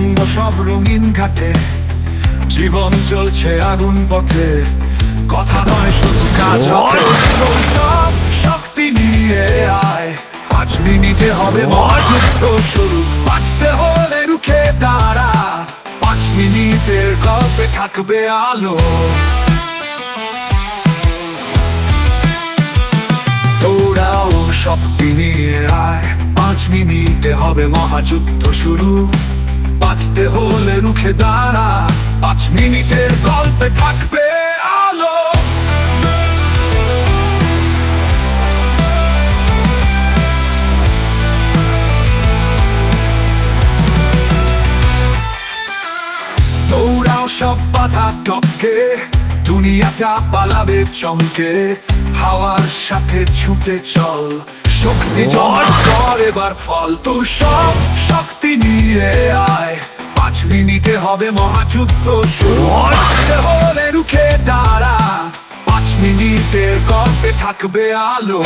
রঙ্গ সব রঙিন ঘাটে, জীবন চলছে আগুন পথে, কথা নয় শুধু কাজ সব শক্তি নিয়ে আয়, পাঁচ মিনিটে হবে মহাযুদ্ধ শুরু। বাঁচতে হলে রুখে দাঁড়া, পাঁচ মিনিটের গল্পে থাকবে আলো। তোরাও শক্তি নিয়ে আয় পাঁচ মিনিটে হবে মহাযুদ্ধ শুরু। বাঁচতে হলে রুখে দাঁড়া, পাঁচ মিনিটের গল্পে থাকবে আলো। সব বাধা টপকে দুনিয়াটা পালাবে চমকে হাওয়ার সাথে ছুটে চল। শক্তি জল কর এবার ফল। তো সব শক্তি নিয়ে আয়। পাঁচ মিনিটে হবে মহাযুদ্ধ শুরু। হলে রুখে দাঁড়া। পাঁচ মিনিটের গল্পে থাকবে আলো।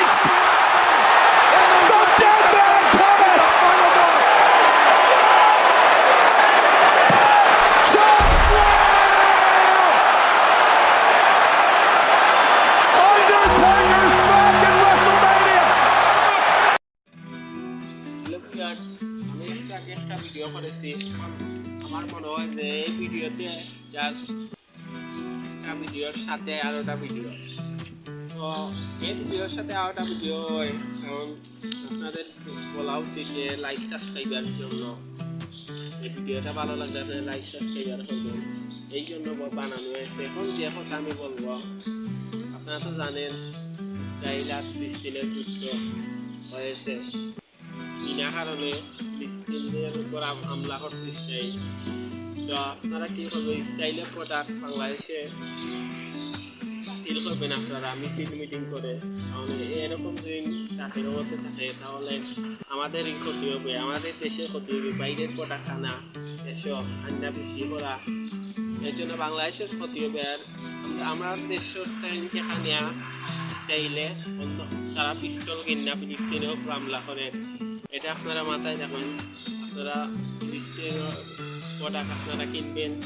Christ! The dead man cometh! John Slam! Undertaker's back in WrestleMania! আমি একটু আগে একটা ভিডিও করেছি আমার মনে হয় যে এই ভিডিওতে জাস্ট একটা ভিডিওর সাথে আরও একটা ভিডিও তো এই ভিডিওর সাথে আরও একটা ভিডিও আপনাদের বলা উচিত যে লাইক সাবস্ক্রাইবার জন্য। এই ভিডিওটা ভালো লাগলে আপনারা লাইক সাবস্ক্রাইবার করবেন এই জন্য বানানো হয়েছে। এখন যে কথা আমি বলব, আপনারা তো জানেন ইসরায়েল আর ফিলিস্তিনের যুদ্ধ হয়েছে। বিনা কারণে ফিলিস্তিনের উপর হাম- হামলা করছে ইসরায়েল তো আপনারা কি করব ইসরায়েলের প্রোডাক্ট বাংলাদেশে বাতিল করবেন আপনারা, মিছিল মিটিং করে। তাহলে এরকম যদি জাতির মধ্যে থাকে, তাহলে আমাদেরই ক্ষতি হবে, আমাদের দেশের ক্ষতি হবে, বাইরের প্রোডাক্ট আনা এসব আন্না বিক্রি করা, এর জন্য বাংলাদেশের ক্ষতি হবে। আর আমরা- দেশের খানিয়া স্টাইলে অন্য তারা পিস্তল কিনা ফিলিস্তিনেও হামলা করে। এটা আপনারা মাথায় রাখুন। আপনারা ফিলিস্তিনের প্রোডাক্ট আপনারা কিনবেন